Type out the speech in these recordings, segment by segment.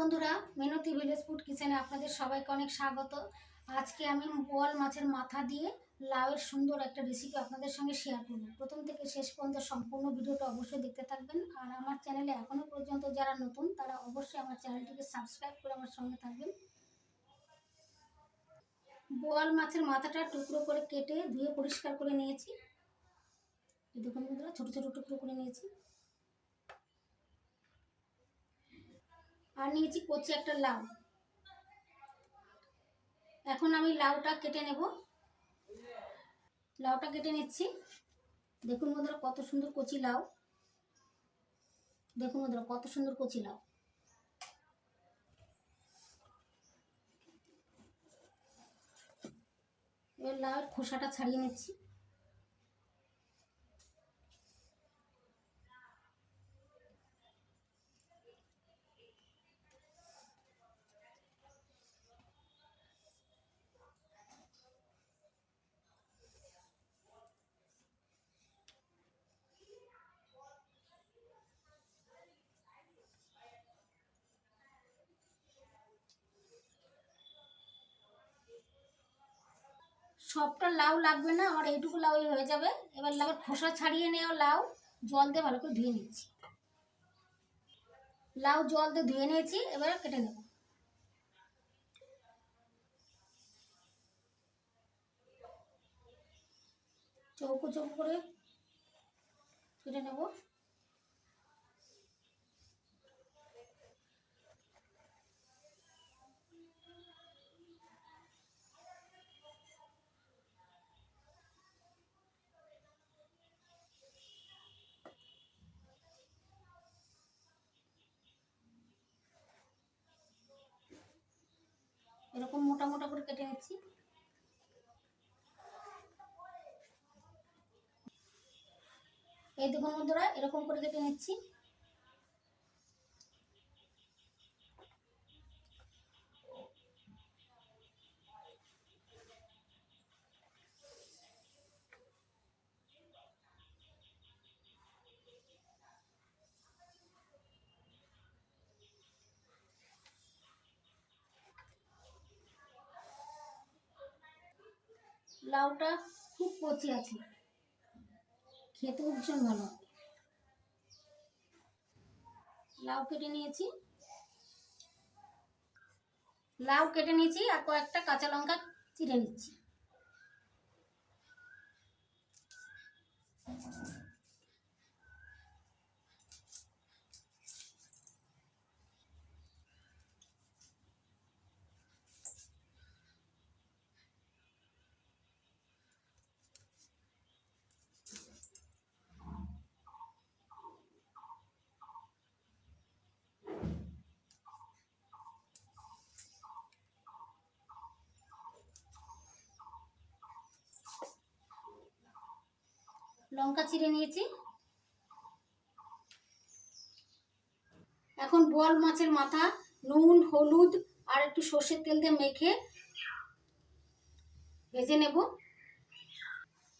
বন্ধুরা মিনতি village food কিচেনে আপনাদের সবাইকে অনেক স্বাগত। আজকে আমি বোয়াল মাছের মাথা দিয়ে লাউয়ের সুন্দর একটা রেসিপি আপনাদের সঙ্গে শেয়ার করব। প্রথম থেকে শেষ পর্যন্ত সম্পূর্ণ ভিডিওটা অবশ্যই দেখতে থাকবেন। আর আমার চ্যানেলে এখনও পর্যন্ত যারা নতুন, তারা অবশ্যই আমার চ্যানেলটিকে সাবস্ক্রাইব করে আমার সঙ্গে থাকবেন। বোয়াল মাছের মাথাটা টুকরো করে কেটে ধুয়ে পরিষ্কার করে নিয়েছি। দেখুন বন্ধুরা, ছোটো ছোটো টুকরো করে নিয়েছি। আর নিয়েছি কচি একটা লাউ। এখন আমি লাউটা কেটে নেব। লাউটা কেটে নিচ্ছি। দেখুন বন্ধুরা কত সুন্দর কচি লাউ। দেখুন বন্ধুরা কত সুন্দর কচি লাউ। এবার লাউয়ের খোসাটা ছাড়িয়ে নিচ্ছি। সবটা লাউ লাগবে না, আমার এইটুকু লাউ হয়ে যাবে। এবার লাউয়ের খোসা ছাড়িয়ে নেওয়া লাউ, জল দিয়ে ভালো করে ধুয়ে নিচ্ছি। লাউ জল দিয়ে ধুয়ে নিয়েছি, এবার কেটে নেব। চৌকো চৌকো করে কেটে নেব এরকম মোটা মোটা করে কেটে নিচ্ছি। এই দেখুন বন্ধুরা এরকম করে কেটে নিচ্ছি। লাউটা খুব কচি আছে। খেতে ভীষণ ভালো। লাউ কেটে নিয়েছি। লাউ কেটে নিয়েছি আর কয়েকটা কাঁচা লঙ্কা চিড়ে নিচ্ছি। লঙ্কা চিড়ে নিয়েছি। এখন বোয়াল মাছের মাথা, নুন, হলুদ আর একটু সর্ষের তেল দিয়ে মেখে ভেজে নেব।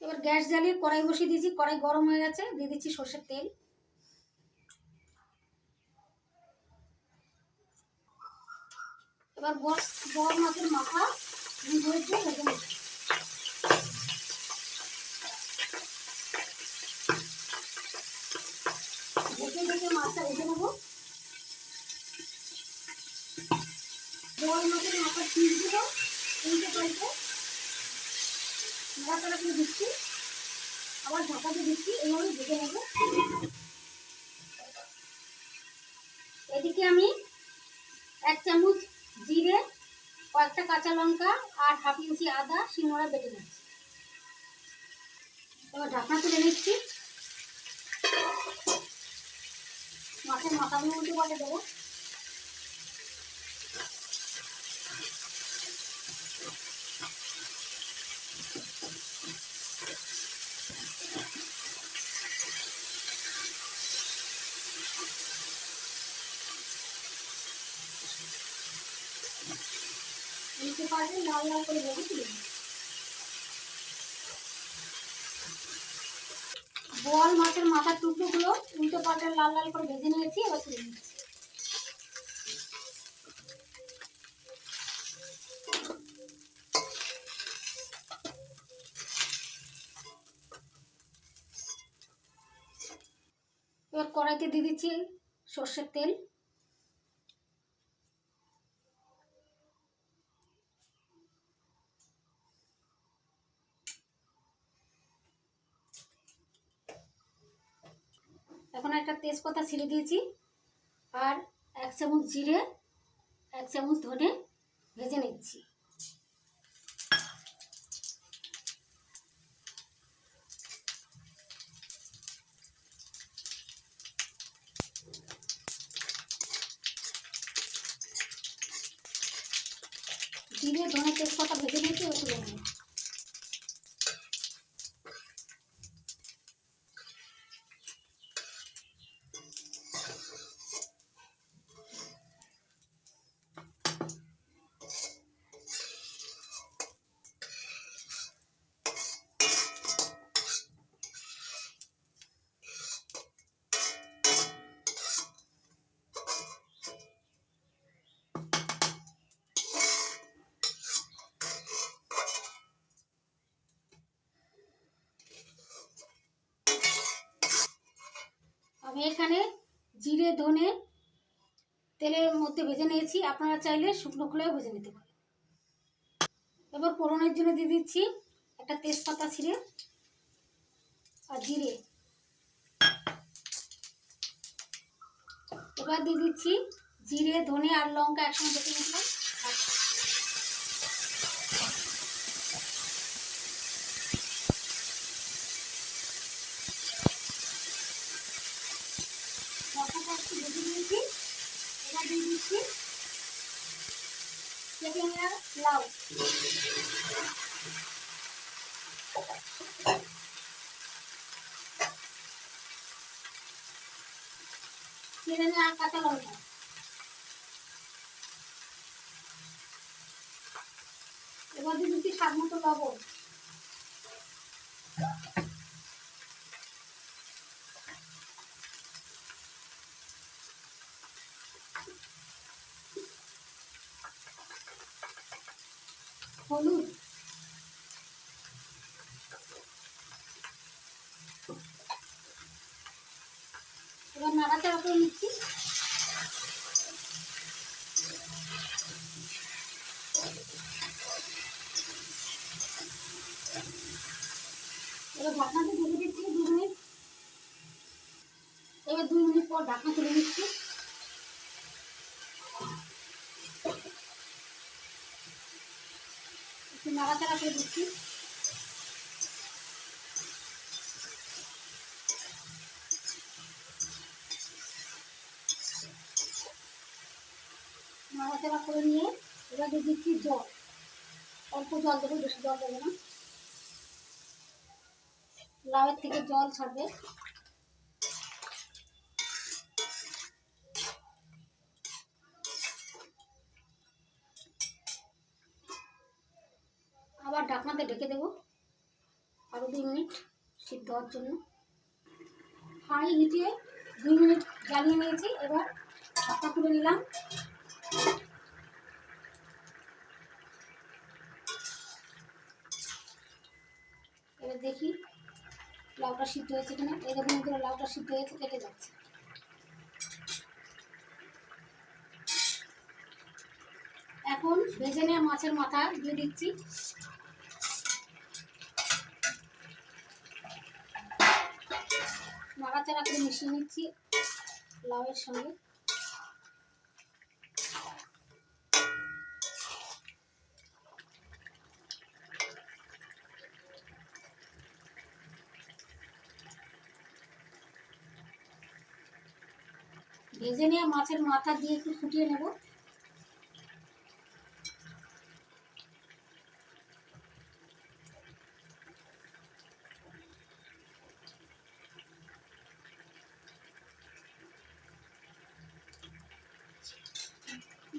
এবার গ্যাস জ্বালিয়ে কড়াই বসিয়ে দিয়েছি, কড়াই গরম হয়ে গেছে, দিয়ে দিচ্ছি সর্ষের তেল। এবার বড় মাছের মাথা ধরেছে ভেজে নেব। ভেজে ভেজে মাছটা ভেজে নেব বড় মাছের মাথা পিস দিব উল্টে করে দিচ্ছি। আবার ঢাকা দিয়ে দিচ্ছি এইভাবে নেব। এদিকে আমি এক চামচ জিরে, কয়েকটা কাঁচা লঙ্কা আর হাফ ইঞ্চি আদা শিঙড়া বেটে নিচ্ছি। এবার ঢাকা তুলে নিচ্ছি। মাছের মাথাগুলো উল্টে দেবো। উল্টে পাল্টে লাল লাল করে ভেজে তুলে বল মাছের মাথার টুকরোগুলো উল্টো পাল্টা লাল লাল করে ভেজে নিয়েছি, এবার তুলে এবার কড়াইতে দিয়ে দিচ্ছি সর্ষের তেল। একটা তেজপাতা ছিঁড়ে দিয়েছি। আর এক চামচ জিরে, এক চামচ ধনে ভেজে নিচ্ছি। জিরে, ধনে, তেজপাতা ভেজে নিয়েছি ওই আমি এখানে জিরে, ধনে তেলের মধ্যে ভেজে নিয়েছি। আপনারা চাইলে শুকনো খোলাও ভেজে নিতে পারেন। এবার পোড়নের জন্য দিয়ে দিচ্ছি একটা তেজপাতা, ছিঁড়ে আর জিরে। এবার দিয়ে দিচ্ছি জিরে, ধনে আর লঙ্কা একসঙ্গে বেটে নিলাম মশলাটা একটু ভেজে নিয়েছি এবার দিয়ে দিচ্ছি কেটে নেওয়া লাউ কেটে নেওয়া কাঁচা লঙ্কা এবার স্বাদ মতো লবণ হলুদ এবার নাড়াচাড়া করে নিচ্ছি এবার ঢাকনাতে ঢেকে দিচ্ছি, দু মিনিট। এবার দুই মিনিট পর ঢাকনা তুলে নিচ্ছি। একটু নাড়াচাড়া করে দিচ্ছি। নাড়াচাড়া করে নিয়ে এবার দিয়ে দিচ্ছি জল। অল্প জল দেবো, বেশি জল দেবো না। লাউয়ের থেকে জল ছাড়বে। আবার ঢাকনাতে ঢেকে দেবো। আরও দুই মিনিট সিদ্ধ হওয়ার জন্য। হাই হিটে দুই মিনিট জ্বালিয়ে নিয়েছি। এবার ঢাকনা তুলে নিলাম এবার দেখি লাউটা সিদ্ধ হয়েছে কিনা দেখুন করে লাউটা সিদ্ধ হয়েছে, কেটে যাচ্ছে। এখন ভেজে নেওয়া মাছের মাথা দিয়ে দিচ্ছি। নাড়াচাড়া করে মিশিয়ে নিচ্ছি লাউয়ের সঙ্গে। ভেজে নিয়ে মাছের মাথা দিয়ে একটু ফুটিয়ে নেব।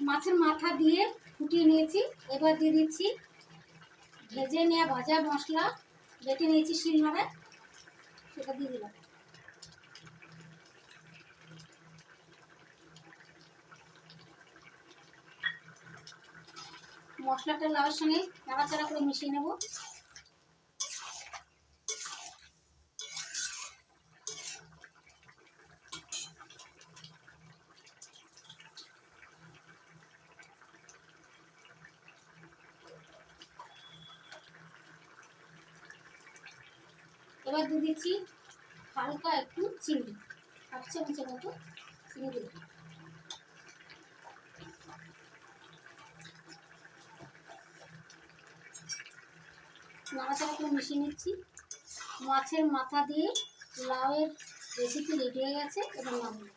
মাছের মাথা দিয়ে ফুটিয়ে নিয়েছি। এবার দিয়ে দিচ্ছি ভেজে নেওয়া ভাজা মশলা। বেটে নিয়েছি শিলনোড়ায়। সেটা দিয়ে দিলাম। মশলাটা নেওয়ার সঙ্গে নাড়াচাড়া করে মিশিয়ে নেব। এবার দিয়ে দিচ্ছি হালকা একটু চিনি, হাফ চামচের মতো চিনি দিয়ে নাড়াচাড়া করে মিশিয়ে নিচ্ছি। মাছের মাথা দিয়ে লাউয়ের রেসিপি রেডি হয়ে গেছে, এবার নামিয়ে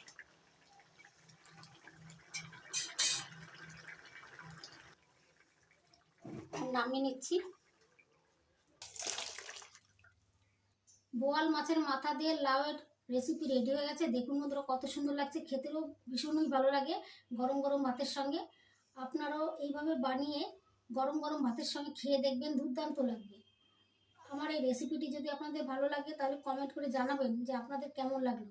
নামিয়ে নিচ্ছি। বোয়াল মাছের মাথা দিয়ে লাউয়ের রেসিপি রেডি হয়ে গেছে। দেখুন বন্ধুরা, কত সুন্দর লাগছে। খেতেও ভীষণই ভালো লাগে গরম গরম ভাতের সঙ্গে। আপনারাও এইভাবে বানিয়ে গরম গরম ভাতের সঙ্গে খেয়ে দেখবেন, দুর্দান্ত লাগবে। আমার এই রেসিপিটি যদি আপনাদের ভালো লাগে, তাহলে কমেন্ট করে জানাবেন যে আপনাদের কেমন লাগল।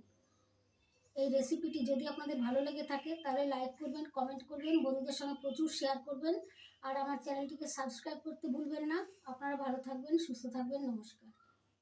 এই রেসিপিটি যদি আপনাদের ভালো লেগে থাকে, তাহলে লাইক করবেন কমেন্ট করবেন, বন্ধুদের সঙ্গে প্রচুর শেয়ার করবেন। আর আমার চ্যানেলটিকে সাবস্ক্রাইব করতে ভুলবেন না। আপনারা ভালো থাকবেন, সুস্থ থাকবেন, নমস্কার।